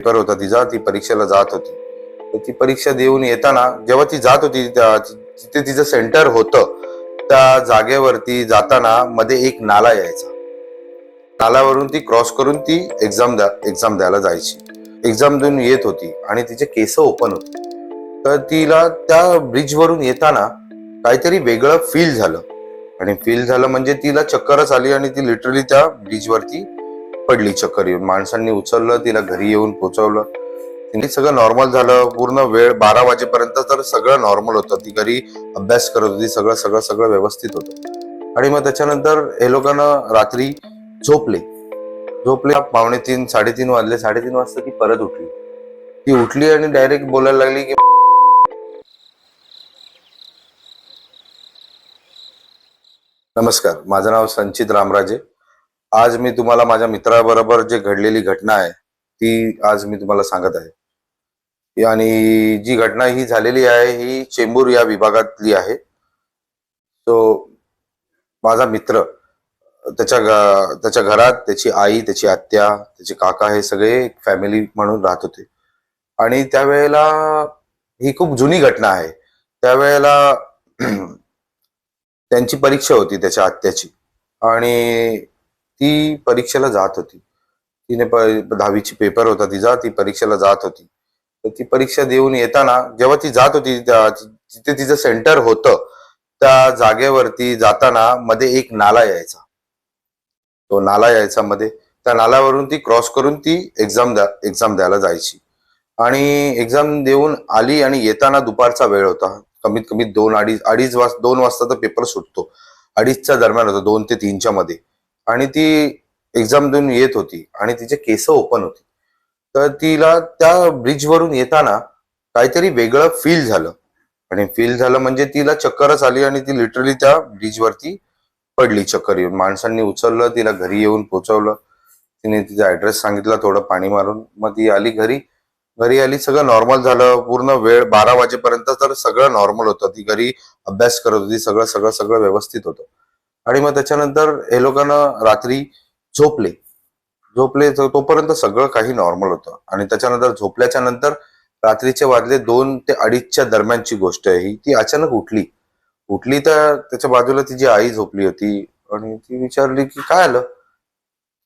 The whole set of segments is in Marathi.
पेपर होता तिचा ती परीक्षेला जात होती. तर ती परीक्षा देऊन येताना जेव्हा ती जात होती जिथे तिथे तिचं सेंटर होतं त्या जागेवरती जाताना मध्ये एक नाला यायचा. नालावरून ती क्रॉस करून ती एक्झाम द्या एक्झाम द्यायला जायची. एक्झाम देऊन येत होती आणि तिचे केस ओपन होते. तर तिला त्या ब्रिजवरून येताना काहीतरी वेगळं फील झालं. आणि फील झालं म्हणजे तिला चक्करच आली आणि ती लिटरली त्या ब्रिजवरती पडली चक्कर येऊन. माणसांनी उचललं तिला घरी येऊन पोचवलं. तिने सगळं नॉर्मल झालं. पूर्ण वेळ बारा वाजेपर्यंत तर सगळं नॉर्मल होतं. ती घरी अभ्यास करत होती. सगळं सगळं सगळं व्यवस्थित होतं. आणि मग त्याच्यानंतर हे लोकांना रात्री झोपले. झोपले. पावणे तीन साडेतीन वाजले. साडेतीन वाजता ती परत उठली. ती उठली आणि डायरेक्ट बोलायला लागली की नमस्कार. माझं नाव संचित रामराजे. आज मी तुम्हाला माझ्या मित्राबरोबर जे घडलेली घटना आहे ती आज मी तुम्हाला सांगत आहे. आणि जी घटना ही झालेली आहे ही चेंबूर या विभागातली आहे. तो माझा मित्र त्याच्या त्याच्या घरात त्याची आई त्याची आत्या त्याचे काका हे सगळे फॅमिली म्हणून राहत होते. आणि त्यावेळेला ही खूप जुनी घटना आहे. त्यावेळेला त्यांची परीक्षा होती त्याच्या आत्याची. आणि ती परीक्षेला जात होती. तिने दहावीची पेपर होता तिचा ती परीक्षेला जात होती. तर ती परीक्षा देऊन येताना जेव्हा ती जात होती जिथे तिचं सेंटर होतं त्या जागेवरती जाताना मध्ये एक नाला यायचा. तो नाला यायचा मध्ये. त्या नाल्यावरून ती क्रॉस करून ती एक्झाम द्या एक्झाम द्यायला जायची. आणि एक्झाम देऊन आली आणि येताना दुपारचा वेळ होता. कमीत कमी दोन अडीच अडीच वाज दोन वाजता तर पेपर सुटतो. अडीचच्या दरम्यान होता दोन ते तीनच्या मध्ये. आणि ती एक्झाम देऊन येत होती आणि तिचे केस ओपन होती. तर तिला त्या ब्रिजवरून येताना काहीतरी वेगळं फील झालं. आणि फील झालं म्हणजे तिला चक्करच आली आणि ती लिटरली त्या ब्रिजवरती पडली चक्कर येऊन. माणसांनी उचललं तिला घरी येऊन पोचवलं. तिने तिचा ऍड्रेस सांगितला थोडं पाणी मारून. मग ती आली घरी. घरी आली सगळं नॉर्मल झालं. पूर्ण वेळ बारा वाजेपर्यंत तर सगळं नॉर्मल होतं. ती घरी अभ्यास करत होती. सगळं सगळं सगळं व्यवस्थित होतं. आणि मग त्याच्यानंतर हे लोकांना रात्री झोपले. झोपले तर तोपर्यंत सगळं काही नॉर्मल होतं. आणि त्याच्यानंतर झोपल्याच्या नंतर रात्रीचे वाजले दोन ते अडीचच्या दरम्यानची गोष्ट आहे ही. ती अचानक उठली. उठली तर त्याच्या बाजूला तिची आई झोपली होती आणि ती विचारली की काय आलं?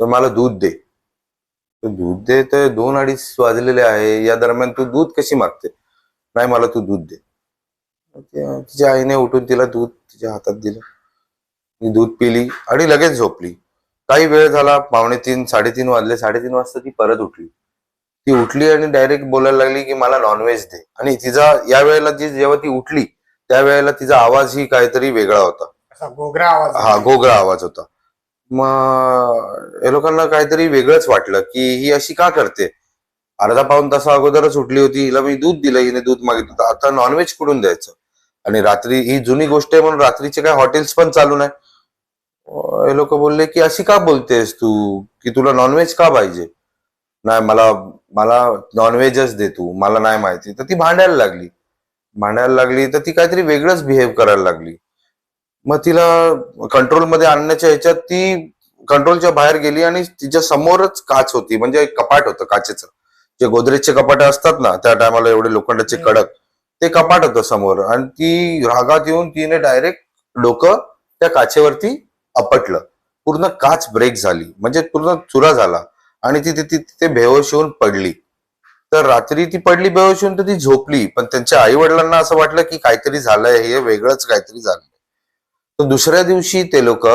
तर मला दूध दे. तर दूध दे तर दोन अडीच वाजलेले आहे. या दरम्यान तू दूध कशी मागते? नाही मला तू दूध दे. तिच्या आईने उठून तिला दूध तिच्या हातात दिलं. ती दूध पिली आणि लगेच झोपली. काही वेळ झाला पावणे तीन साडेतीन वाजले. साडेतीन वाजता ती परत उठली. ती उठली आणि डायरेक्ट बोलायला लागली की मला नॉनव्हेज दे. आणि तिचा या वेळेला जी जेव्हा ती उठली त्यावेळेला तिचा आवाज ही काहीतरी वेगळा होता. घोगरा आवाज हा घोगळा आवाज होता. मग लोकांना काहीतरी वेगळंच वाटलं की ही अशी का करते? अर्धा पाऊन तासा अगोदरच उठली होती. हिला मी दूध दिलं हिने दूध मागितलं आता नॉनव्हेज कुठून द्यायचं? आणि रात्री ही जुनी गोष्ट आहे म्हणून रात्रीचे काय हॉटेल्स पण चालू नाही. हे लोक बोलले की अशी का बोलतेस तू की तुला नॉनव्हेज का पाहिजे नाही मला मला नॉनव्हेजच दे तू मला नाही माहिती तर ती भांडायला लागली भांडायला लागली तर ती काहीतरी वेगळंच बिहेव करायला लागली मग तिला कंट्रोलमध्ये आणण्याच्या ह्याच्यात ती कंट्रोलच्या बाहेर गेली आणि तिच्या समोरच काच होती म्हणजे एक कपाट होतं काचेचं जे गोदरेजचे कपाट असतात ना त्या टायमाला एवढे लोखंडाचे कडक ते कपाट होतं समोर आणि ती रागात येऊन तिने डायरेक्ट डोकं त्या काचेवरती आपटलं. पूर्ण काच ब्रेक झाली. म्हणजे पूर्ण चुरा झाला. आणि ती तिथे तिथे बेहोश होऊन पडली. तर रात्री ती पडली बेहोश होऊन तर ती झोपली. पण त्यांच्या आई वडिलांना असं वाटलं की काहीतरी झालंय हे वेगळंच काहीतरी झालंय. तर दुसऱ्या दिवशी ते लोक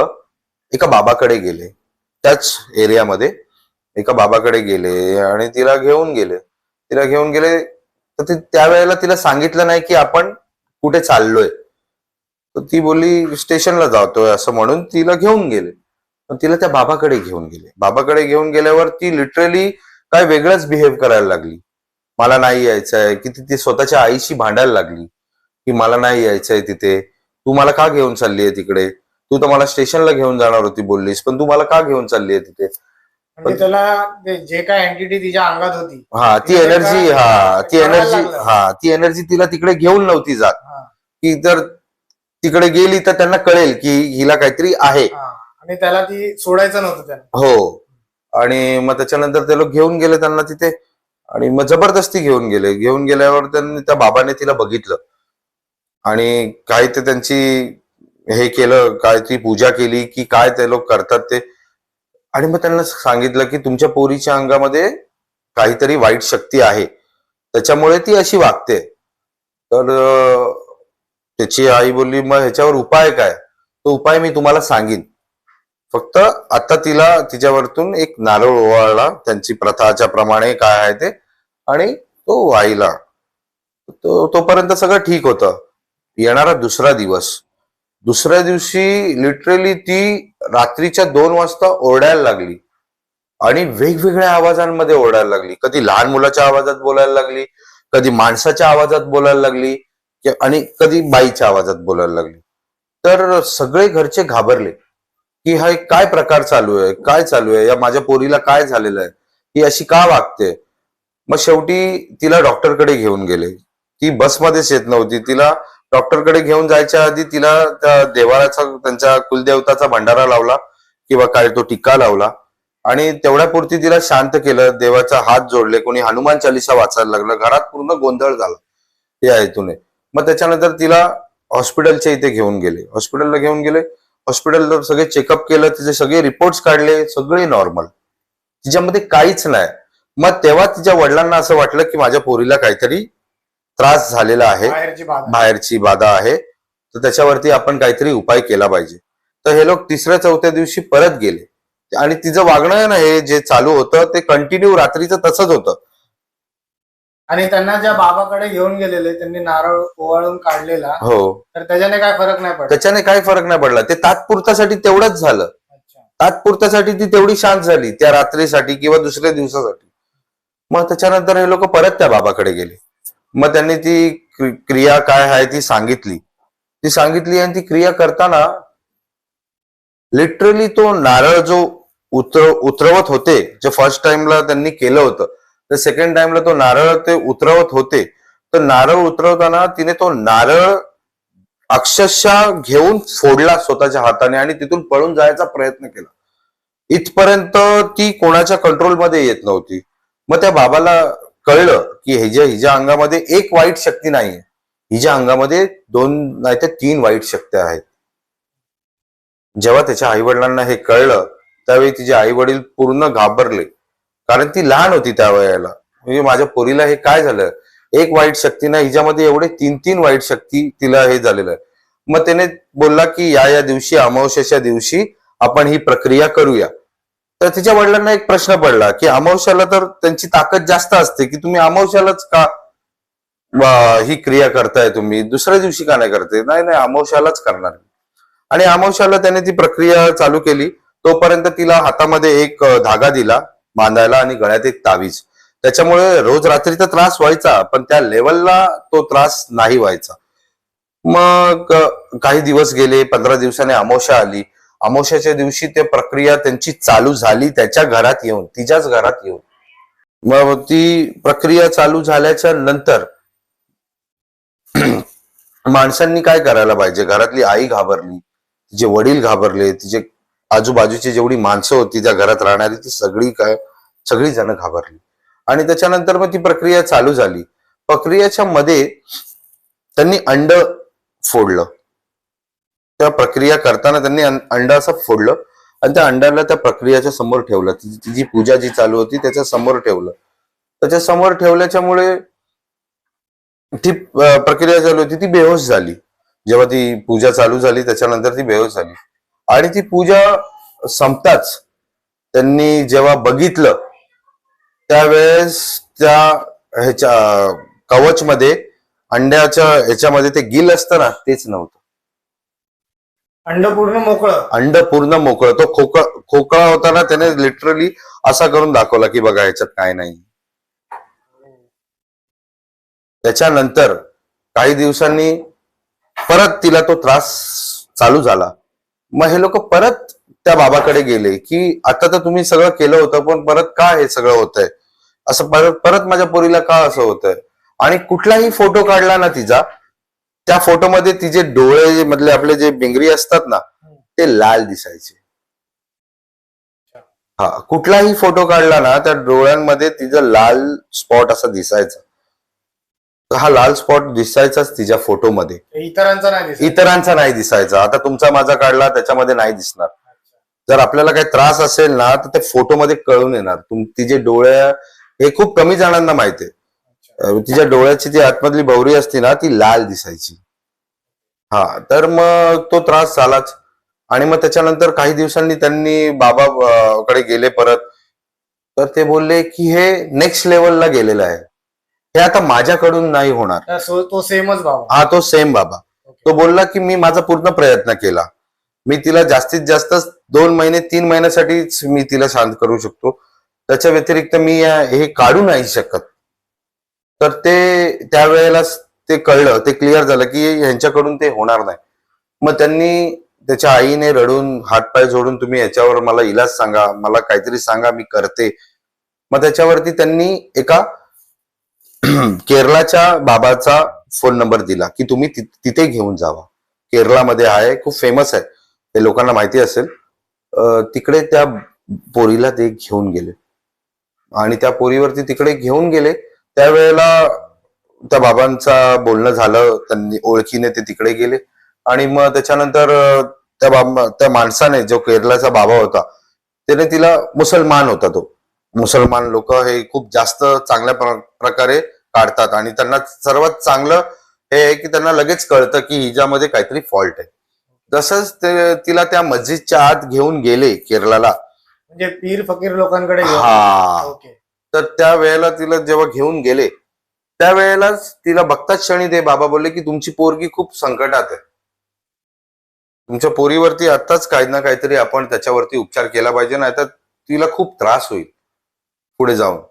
एका बाबाकडे गेले. त्याच एरियामध्ये एका बाबाकडे गेले आणि तिला घेऊन गेले. तिला घेऊन गेले. तर ती त्यावेळेला तिला सांगितलं नाही की आपण कुठे चाललोय. ती बोलली स्टेशनला जातोय असं म्हणून तिला घेऊन गेले. पण तिला त्या बाबाकडे घेऊन गेले. बाबाकडे घेऊन गेल्यावर ती लिटरली काय वेगळंच बिहेव करायला लागली. मला नाही यायचंय की ती स्वतःच्या आईशी भांडायला लागली. की मला नाही यायचंय तिथे. तू मला का घेऊन चालली आहे तिकडे? तू तर मला स्टेशनला घेऊन जाणार होती बोललीस पण तू मला का घेऊन चालली आहे तिथे? म्हणजे त्याला जे काय अँटिटी तिच्या अंगात होती हा ती एनर्जी हा ती एनर्जी. हा ती एनर्जी तिला तिकडे घेऊन नव्हती जात. की जर तिकडे गेली तर त्यांना कळेल की हिला काहीतरी आहे. आणि त्याला ती सोडायचं नव्हतं त्याला हो. आणि मग त्याच्यानंतर ते लोक घेऊन गेले त्यांना तिथे. आणि मग जबरदस्ती घेऊन गेले. घेऊन गेल्यावर त्यांनी त्या बाबाने तिला बघितलं. आणि काय ते त्यांची हे केलं काय ती पूजा केली की काय ते लोक करतात ते. आणि मग त्यांना सांगितलं की तुमच्या पोरीच्या अंगामध्ये काहीतरी वाईट शक्ती आहे. त्याच्यामुळे ती अशी वागते. तर त्याची आई बोलली मग ह्याच्यावर उपाय काय? तो उपाय मी तुम्हाला सांगेन. फक्त आता तिला तिच्यावरतून एक नारळ ओवाळला त्यांची प्रथाच्या प्रमाणे काय आहे ते आणि तो आईला. तो तोपर्यंत सगळं ठीक होतं. येणारा दुसरा दिवस. दुसऱ्या दिवशी लिटरली ती रात्रीच्या दोन वाजता ओरडायला लागली. आणि वेगवेगळ्या आवाजांमध्ये ओरडायला लागली. कधी लहान मुलाच्या आवाजात बोलायला लागली कधी माणसाच्या आवाजात बोलायला लागली. आणि कधी बाईच्या आवाजात बोलायला लागली. तर सगळे घरचे घाबरले की हा एक काय प्रकार चालू आहे काय चालू आहे या माझ्या पोरीला काय झालेलं आहे ही अशी का वागते? मग शेवटी तिला डॉक्टरकडे घेऊन गेले. ती बसमध्येच येत नव्हती. तिला डॉक्टरकडे घेऊन जायच्या आधी तिला त्या देवाळाचा त्यांच्या कुलदेवताचा भंडारा लावला किंवा काय तो टिक्का लावला. आणि तेवढ्यापुरती तिला शांत केलं. देवाचा हात जोडले. कोणी हनुमान चालिसा वाचायला लागलं. घरात पूर्ण गोंधळ झाला. या हेतूने. मग त्याच्यानंतर तिला हॉस्पिटलच्या इथे घेऊन गेले. हॉस्पिटलला घेऊन गेले. हॉस्पिटलला सगळे चेकअप केलं. तिचे सगळे रिपोर्ट्स काढले. सगळे नॉर्मल तिच्यामध्ये काहीच नाही. मग तेव्हा तिच्या वडिलांना असं वाटलं की माझ्या पोरीला काहीतरी त्रास झालेला आहे. बाहेरची बाधा आहे. तर त्याच्यावरती आपण काहीतरी उपाय केला पाहिजे. तर हे लोक तिसऱ्या चौथ्या दिवशी परत गेले. आणि तिचं वागणं ना हे जे चालू होतं ते कंटिन्यू रात्रीचं तसंच होतं. आणि त्यांना ज्या बाबाकडे घेऊन गेलेले त्यांनी नारळ ओवाळून काढलेला हो. तर त्याच्याने काय फरक नाही पडला? त्याच्याने काही फरक नाही पडला. ते तात्पुरतासाठी तेवढंच झालं. अच्छा. तात्पुरत्यासाठी ती तेवढी शांत झाली त्या रात्रीसाठी किंवा दुसऱ्या दिवसासाठी. मग त्याच्यानंतर हे लोक परत त्या बाबाकडे गेले. मग त्यांनी ती क्रि- क्रिया काय आहे ती सांगितली. ती सांगितली आणि ती क्रिया करताना लिटरली तो नारळ जो उतर उतरवत होते जे फर्स्ट टाइमला त्यांनी केलं होतं तर सेकंड टाइमला तो नारळ ते उतरवत होते. तर नारळ उतरवताना तिने तो नारळ अक्षरशः घेऊन फोडला स्वतःच्या हाताने आणि तिथून पळून जायचा प्रयत्न केला. इथपर्यंत ती कोणाच्या कंट्रोलमध्ये येत नव्हती. मग त्या बाबाला कळलं की हिच्या हिच्या अंगामध्ये एक वाईट शक्ती नाहीये. हिच्या अंगामध्ये दोन नाही तर तीन वाईट शक्त्या आहेत. जेव्हा त्याच्या आई वडिलांना हे कळलं त्यावेळी तिचे आई वडील पूर्ण घाबरले. कारण ती लहान होती त्या वेळेला म्हणजे माझ्या पोरीला हे काय झालं? एक वाईट शक्ती ना हिच्यामध्ये एवढे तीन तीन वाईट शक्ती तिला हे झालेलं आहे. मग त्याने बोलला की या या दिवशी अमावस्याच्या दिवशी आपण ही प्रक्रिया करूया. तर तिच्या वडिलांना एक प्रश्न पडला की अमावस्याला तर त्यांची ताकद जास्त असते की तुम्ही अमावस्यालाच का ही क्रिया करताय तुम्ही? दुसऱ्या दिवशी का नाही करते? नाही नाही अमावस्यालाच करणार आणि अमावस्याला त्याने ती प्रक्रिया चालू केली. तोपर्यंत तिला हातामध्ये एक धागा दिला. बांधायला आणि गळ्यात एक तावीज. त्याच्यामुळे रोज रात्री तर त्रास व्हायचा पण त्या लेवलला तो त्रास नाही व्हायचा. मग काही दिवस गेले पंधरा दिवसाने अमावश्या आली. अमावश्याच्या दिवशी ते प्रक्रिया त्यांची चालू झाली त्याच्या घरात येऊन तिच्याच घरात येऊन. मग ती प्रक्रिया चालू झाल्याच्यानंतर माणसांनी काय करायला पाहिजे? घरातली आई घाबरली तिचे वडील घाबरले तिचे आजूबाजूची जेवढी माणसं होती त्या घरात राहणारी ती सगळी काय सगळी जण घाबरली. आणि त्याच्यानंतर मग ती प्रक्रिया चालू झाली. प्रक्रियेच्या मध्ये त्यांनी अंड फोडलं. त्या प्रक्रिया करताना त्यांनी अंड असं फोडलं आणि त्या अंड्याला त्या प्रक्रियाच्या समोर ठेवलं. ती जी पूजा जी चालू होती त्याच्यासमोर ठेवलं. त्याच्यासमोर ठेवल्याच्यामुळे ती प्रक्रिया चालू होती. ती बेहोश झाली. जेव्हा ती पूजा चालू झाली त्याच्यानंतर ती बेहोश झाली. आणि ती पूजा संपताच त्यांनी जेव्हा बघितलं त्यावेळेस त्या ह्याच्या कवच मध्ये अंड्याच्या ह्याच्यामध्ये ते गिल असतं ना तेच नव्हतं. अंड पूर्ण मोकळं. अंड पूर्ण मोकळं. तो खोकळा खोकळा होता ना त्याने लिटरली असा करून दाखवला की बघा ह्याच्यात काय नाही. त्याच्यानंतर काही दिवसांनी परत तिला तो त्रास चालू झाला. मग हे लोक परत त्या बाबाकडे गेले की आता तर तुम्ही सगळं केलं होतं पण परत का हे सगळं होतंय? असं परत परत माझ्या पोरीला का असं होतंय? आणि कुठलाही फोटो काढला ना तिचा त्या फोटोमध्ये तिचे डोळे मधले आपले जे बिंगरी असतात ना ते लाल दिसायचे. हा कुठलाही फोटो काढला ना त्या डोळ्यांमध्ये तिचं लाल स्पॉट असा दिसायचा. हा लाल स्पॉट दिसायचाच तिच्या फोटोमध्ये इतरांचा नाही इतरांचा नाही दिसायचा. आता तुमचा माझा काढला त्याच्यामध्ये नाही दिसणार. जर आपल्याला काही त्रास असेल ना तर ते फोटोमध्ये कळून येणार. तुम तिचे डोळे हे खूप कमी जणांना माहिती आहे. तिच्या डोळ्याची जी आतमधली भवरी असते ना ती लाल दिसायची. हा तर मग तो त्रास झालाच. आणि मग त्याच्यानंतर काही दिवसांनी त्यांनी बाबा कडे गेले परत. तर ते बोलले की हे नेक्स्ट लेवलला गेलेलं आहे. हे आता माझ्याकडून नाही होणार. तो सेमच बाबा. हा तो सेम बाबा. तो बोलला की मी माझा पूर्ण प्रयत्न केला. मी तिला जास्तीत जास्त दोन महिने तीन महिन्यासाठीच मी तिला शांत करू शकतो. त्याच्या व्यतिरिक्त मी हे काढू नाही शकत. तर ते त्यावेळेला ते कळलं ते क्लिअर झालं की यांच्याकडून ते होणार नाही. मग त्यांनी त्याच्या आईने रडून हातपाय जोडून तुम्ही याच्यावर मला इलाज सांगा मला काहीतरी सांगा मी करते. मग त्याच्यावरती त्यांनी एका केरळाच्या बाबाचा फोन नंबर दिला की तुम्ही तिथे घेऊन जावा. केरळामध्ये आहे खूप फेमस आहे. ते लोकांना माहिती असेल तिकडे त्या पोरीला ते घेऊन गेले. आणि त्या पोरीवरती तिकडे घेऊन गेले त्यावेळेला त्या बाबांचा बोलणं झालं त्यांनी ओळखीने ते तिकडे गेले. आणि मग त्याच्यानंतर त्या बाबा त्या माणसाने जो केरळाचा बाबा होता त्याने तिला मुसलमान होता तो. मुसलमान लोक हे खूप जास्त चांगल्या प्र- प्रकारे काढतात. आणि त्यांना सर्वात चांगलं हे आहे की त्यांना लगेच कळतं की हिच्यामध्ये काहीतरी फॉल्ट आहे. जसंच ते तिला त्या मस्जिदच्या आत घेऊन गेले केरळाला. म्हणजे पीर फकीर लोकांकडे घेऊन? हा. ओके. तर त्या वेळेला तिला जेव्हा घेऊन गेले त्यावेळेलाच तिला बघताच क्षणी ते बाबा बोलले की तुमची पोरगी खूप संकटात आहे. तुमच्या पोरीवरती आत्ताच काही ना काहीतरी आपण त्याच्यावरती उपचार केला पाहिजे नाही तर तिला खूप त्रास होईल पुढे जाऊन.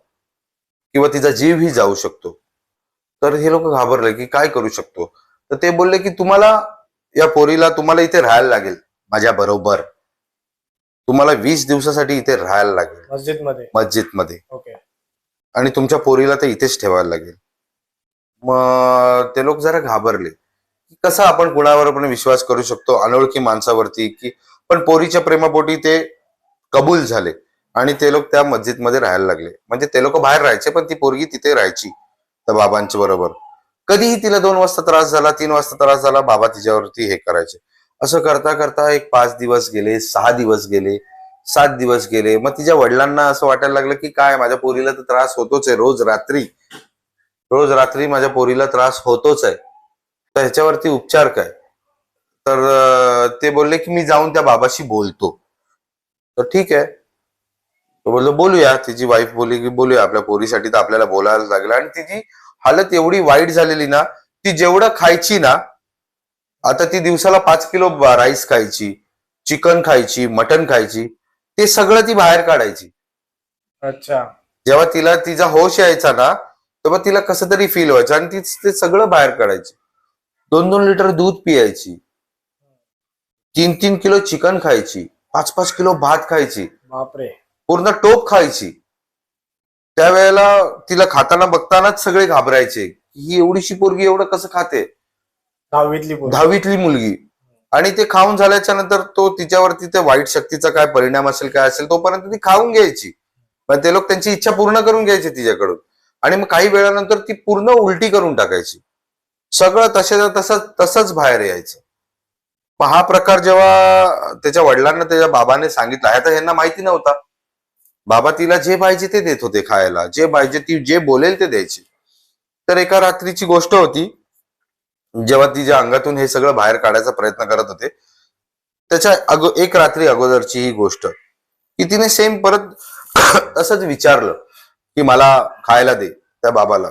किंवा तिचा जीवही जाऊ शकतो. तर हे लोक घाबरले की काय करू शकतो? तर ते बोलले की तुम्हाला या पोरीला तुम्हाला इथे राहायला लागेल माझ्या बरोबर. तुम्हाला वीस दिवसासाठी इथे राहायला लागेल. मस्जिदमध्ये ओके. आणि तुमच्या पोरीला ते इथेच ठेवायला लागेल. मग ते लोक जरा घाबरले. की कसं आपण कुणावर पण विश्वास करू शकतो अनोळखी माणसावरती की पण पोरीच्या प्रेमापोटी ते कबूल झाले. आणि ते लोक त्या मस्जिदमध्ये राहायला लागले. म्हणजे ते लोक बाहेर राहायचे पण ती पोरगी तिथे राहायची त्या बाबांच्या बरोबर. कधीही तिला दोन वाजता त्रास झाला तीन वाजता त्रास झाला बाबा तिच्यावरती हे करायचे. असं करता करता एक पाच दिवस गेले सहा दिवस गेले सात दिवस गेले. मग तिच्या वडिलांना असं वाटायला लागलं की काय माझ्या पोरीला तर त्रास होतोच आहे रोज रात्री. रोज रात्री माझ्या पोरीला त्रास होतोच आहे. तर ह्याच्यावरती उपचार काय? तर ते बोलले की मी जाऊन त्या बाबाशी बोलतो. तर ठीक आहे. तो बोललो बोलूया. तिची वाईफ बोलली की बोलूया. आपल्या पोरीसाठी तर आपल्याला बोलायला लागलं. आणि तिची हालत एवढी वाईट झालेली ना ती जेवढं खायची ना आता ती दिवसाला पाच किलो राईस खायची चिकन खायची मटन खायची ते सगळं ती बाहेर काढायची. अच्छा. जेव्हा तिला तिचा होश यायचा ना तेव्हा तिला कसं तरी फील व्हायचं आणि ती ते सगळं बाहेर काढायची. दोन दोन लिटर दूध पियायची. तीन तीन किलो चिकन खायची. पाच पाच किलो भात खायची. बापरे. पूर्ण टोप खायची. त्यावेळेला तिला खाताना बघतानाच सगळे घाबरायचे. ही एवढीशी पोरगी एवढं कसं खाते? दहावीतली. दहावीतली मुलगी. आणि ते खाऊन झाल्याच्यानंतर तो तिच्यावरती ते वाईट शक्तीचा काय परिणाम असेल काय असेल तोपर्यंत ती खाऊन घ्यायची. पण ते लोक त्यांची इच्छा पूर्ण करून घ्यायची तिच्याकडून. आणि मग काही वेळानंतर ती पूर्ण उलटी करून टाकायची. सगळं तशाच्या तसंच तसंच बाहेर यायचं. मग हा प्रकार जेव्हा त्याच्या वडिलांना त्याच्या बाबाने सांगितला आता यांना माहिती नव्हता. बाबा तिला जे पाहिजे ते देत होते खायला. जे पाहिजे ती जे बोलेल ते द्यायची. तर एका रात्रीची गोष्ट होती. जेव्हा तिच्या अंगातून हे सगळं बाहेर काढायचा प्रयत्न करत होते त्याच्या अगो एक रात्री अगोदरची ही गोष्ट. की तिने सेम परत असंच विचारलं की मला खायला दे त्या बाबाला.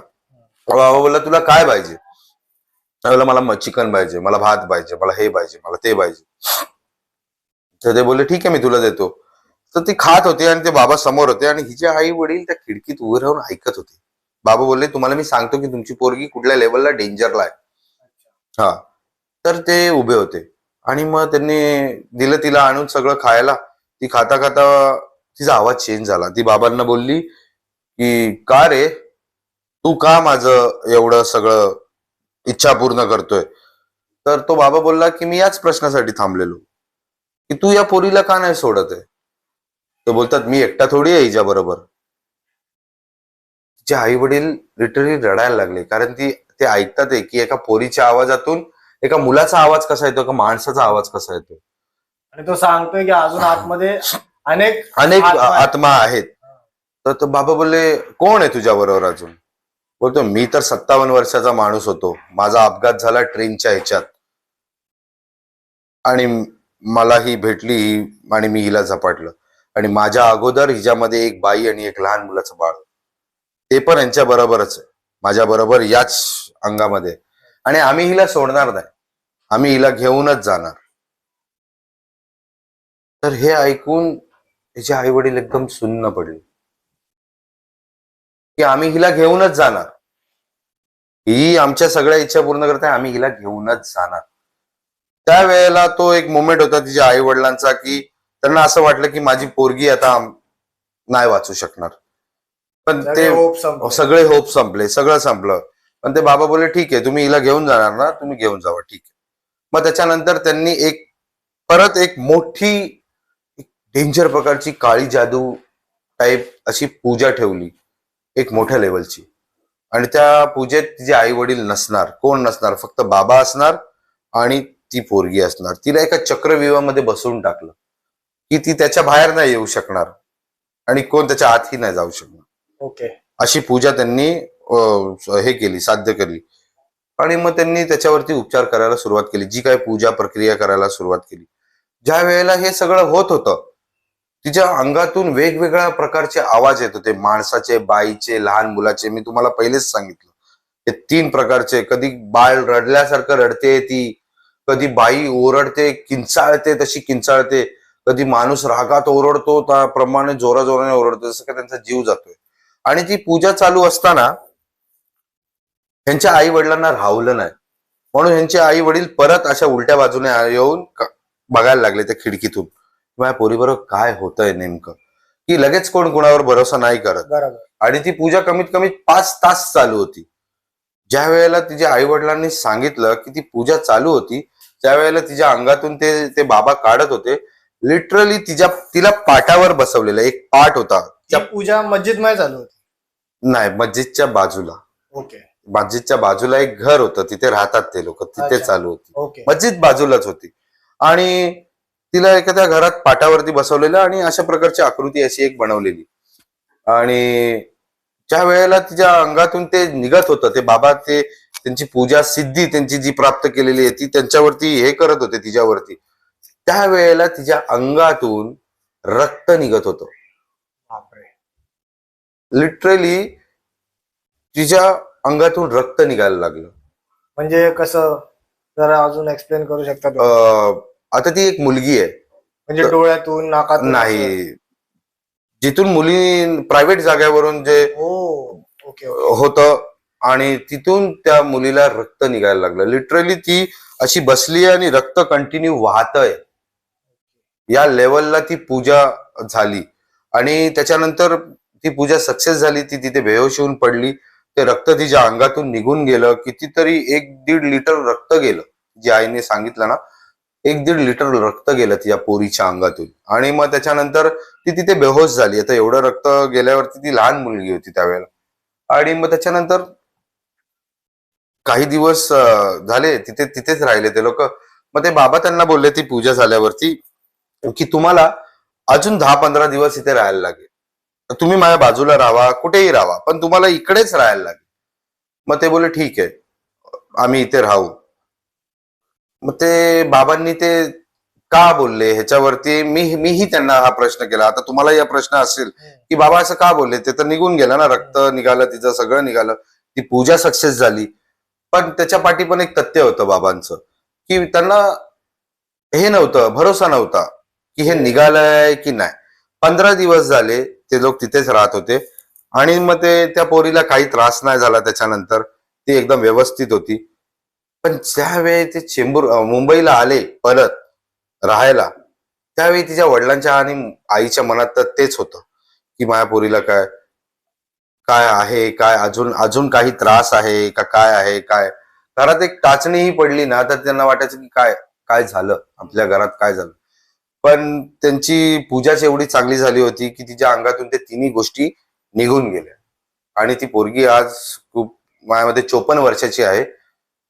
बाबा बोलला तुला काय पाहिजे? बोलला मला चिकन पाहिजे मला भात पाहिजे मला हे पाहिजे मला ते पाहिजे. तर ते बोलले ठीक आहे मी तुला देतो. तर ती खात होती आणि ते बाबा समोर होते आणि हिचे आई वडील त्या खिडकीत उभे राहून ऐकत होते. बाबा बोलले तुम्हाला मी सांगतो की तुमची पोरगी कुठल्या लेवलला डेंजरला आहे. हा. तर ते उभे होते. आणि मग त्यांनी दिलं तिला आणून सगळं खायला. ती खाता खाता तिचा आवाज चेंज झाला. ती बाबांना बोलली की का रे? तू का माझं एवढं सगळं इच्छा पूर्ण करतोय? तर तो बाबा बोलला की मी याच प्रश्नासाठी थांबलेलो. की तू या पोरीला का नाही सोडत आहे? तर बोलतात मी एकटा थोडी आहे हिच्या बरोबर तिचे आई वडील लिटरली रडायला लागले कारण ती ते ऐकतात आहे की एका पोरीच्या आवाजातून एका मुलाचा आवाज कसा येतो एका माणसाचा आवाज कसा येतो. आणि तो सांगतोय की अजून आतमध्ये अनेक अनेक आत्मा आहेत. तर तो बाबा बोलले कोण आहे तुझ्या बरोबर अजून? बोलतो मी तर सत्तावन्न वर्षाचा माणूस होतो. माझा अपघात झाला ट्रेनच्या ह्याच्यात. आणि मला ही भेटली आणि मी हिला झपाटलं. आणि माझ्या अगोदर हिच्यामध्ये एक बाई आणि एक लहान मुलाचं बाळ ते पण यांच्या बरोबरच आहे. माझ्या बरोबर याच अंगामध्ये. आणि आम्ही हिला सोडणार नाही. आम्ही हिला घेऊनच जाणार. तर हे ऐकून तिचे आई वडील एकदम सुन्न पडले. की आम्ही हिला घेऊनच जाणार. ही आमच्या सगळ्या इच्छा पूर्ण करते आम्ही हिला घेऊनच जाणार. त्यावेळेला तो एक मोमेंट होता तिच्या आई वडिलांचा की त्यांना असं वाटलं की माझी पोरगी आता नाही वाचू शकणार. पण ते सगळे होप संपले सगळं संपलं. पण ते बाबा बोलले ठीक आहे तुम्ही हिला घेऊन जाणार ना तुम्ही घेऊन जावा ठीक आहे. मग त्याच्यानंतर त्यांनी एक परत एक मोठी डेंजर प्रकारची काळी जादू टाईप अशी पूजा ठेवली एक मोठ्या लेवलची आणि त्या पूजेत तिचे आई वडील नसणार. कोण नसणार? फक्त बाबा असणार आणि ती पोरगी असणार. तिला एका चक्रव्यूहामध्ये बसवून टाकलं. की ती त्याच्या बाहेर नाही येऊ शकणार. आणि कोण त्याच्या आतही नाही जाऊ शकणार. ओके. अशी पूजा त्यांनी हे केली साध्य केली. आणि मग त्यांनी त्याच्यावरती उपचार करायला सुरुवात केली. जी काही पूजा प्रक्रिया करायला सुरुवात केली. ज्या वेळेला हे सगळं होत होतं तिच्या अंगातून वेगवेगळ्या प्रकारचे आवाज येत होते. माणसाचे बाईचे लहान मुलाचे मी तुम्हाला पहिलेच सांगितलं. हे तीन प्रकारचे कधी बाळ रडल्यासारखं रडते ती कधी बाई ओरडते किंचाळते तशी किंचाळते. कधी माणूस रागात ओरडतो त्याप्रमाणे जोरा जोराने ओरडतो जसं का त्यांचा जीव जातोय. आणि ती पूजा चालू असताना त्यांच्या आई वडिलांना राहवलं नाही. म्हणून यांचे आई वडील परत अशा उलट्या बाजूने येऊन बघायला लागले त्या खिडकीतून. माझ्या पोरीबरोबर काय होतंय नेमकं? की लगेच कोण कुणावर भरोसा नाही करत. आणि ती पूजा कमीत कमी पाच तास चालू होती. ज्या वेळेला तिच्या आई वडिलांनी सांगितलं की ती पूजा चालू होती त्यावेळेला तिच्या अंगातून ते ते बाबा काढत होते. लिटरली तिच्या तिला पाटावर बसवलेलं एक पाट होता. ती पूजा मस्जिदमध्ये चालू होती. नाही मस्जिदच्या बाजूला. ओके. मस्जिदच्या बाजूला एक घर होतं तिथे राहतात ते लोक तिथे अच्छा. चालू होती. ओके. मस्जिद बाजूलाच होती. आणि तिला एखाद्या घरात पाटावरती बसवलेलं आणि अशा प्रकारची आकृती अशी एक बनवलेली. आणि ज्या वेळेला तिच्या अंगातून ते निघत होतं ते बाबा ते त्यांची पूजा सिद्धी त्यांची जी प्राप्त केलेली आहे ती त्यांच्यावरती हे करत होते तिच्यावरती. त्यावेळेला तिच्या अंगातून रक्त निघत होतं. लिटरली तिच्या अंगातून रक्त निघायला लागलं. म्हणजे कसं? जरा अजून एक्सप्लेन करू शकता? अं, आता ती एक मुलगी आहे. म्हणजे डोळ्यातून नाकातून नाही. जिथून मुली प्रायव्हेट जागेवरून जे ओके ओके. होतं आणि तिथून त्या मुलीला रक्त निघायला लागलं. लिटरली ती अशी बसली आणि रक्त कंटिन्यू वाहतय. या लेवलला ती पूजा झाली. आणि त्याच्यानंतर ती पूजा सक्सेस झाली ती तिथे बेहोश होऊन पडली. ते रक्त तिच्या अंगातून निघून गेलं कितीतरी एक दीड लिटर रक्त गेलं. जी आईने सांगितलं ना एक दीड लिटर रक्त गेलं तिच्या पोरीच्या अंगातून. आणि मग त्याच्यानंतर ती तिथे बेहोश झाली. आता एवढं रक्त गेल्यावरती ती लहान मुलगी होती त्यावेळेला. आणि मग त्याच्यानंतर काही दिवस झाले तिथे तिथेच राहिले ते लोक. मग ते बाबा त्यांना बोलले ती पूजा झाल्यावरती की तुम्हाला अजून दहा पंधरा दिवस इथे राहायला लागेल. तर तुम्ही माझ्या बाजूला राहा कुठेही राहा पण तुम्हाला इकडेच राहायला लागेल. मग ते बोले ठीक आहे आम्ही इथे राहू. मग ते बाबांनी ते का बोलले? ह्याच्यावरती मी मीही त्यांना हा प्रश्न केला. आता तुम्हाला या प्रश्न असेल की बाबा असं का बोलले? ते तर निघून गेलं ना रक्त निघालं तिचं सगळं निघालं ती पूजा सक्सेस झाली. पण त्याच्या पाठी पण एक तथ्य होतं बाबांचं की त्यांना हे नव्हतं भरोसा नव्हता. की हे निघालंय की नाही. पंधरा दिवस झाले ते लोक तिथेच राहत होते. आणि मग ते त्या पोरीला काही त्रास नाही झाला त्याच्यानंतर. ती एकदम व्यवस्थित होती. पण ज्यावेळी ते चेंबूर मुंबईला आले परत राहायला त्यावेळी तिच्या वडिलांच्या आणि आईच्या मनात तर तेच होतं की माझ्या पोरीला काय काय आहे काय अजून अजून काही त्रास आहे का काय आहे काय? घरात एक टाचणीही पडली ना तर त्यांना वाटायचं की काय काय झालं? आपल्या घरात काय झालं? पण त्यांची पूजाच एवढी चांगली झाली होती की तिच्या अंगातून ते तिन्ही गोष्टी निघून गेल्या. आणि ती पोरगी आज खूप माझ्यामध्ये चोपन्न वर्षाची आहे.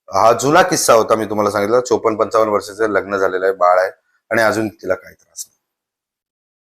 हा जुना किस्सा होता मी तुम्हाला सांगितलं. चोपन्न पंचावन्न वर्षाचं लग्न झालेलं आहे बाळ आहे आणि अजून तिला काही त्रास नाही.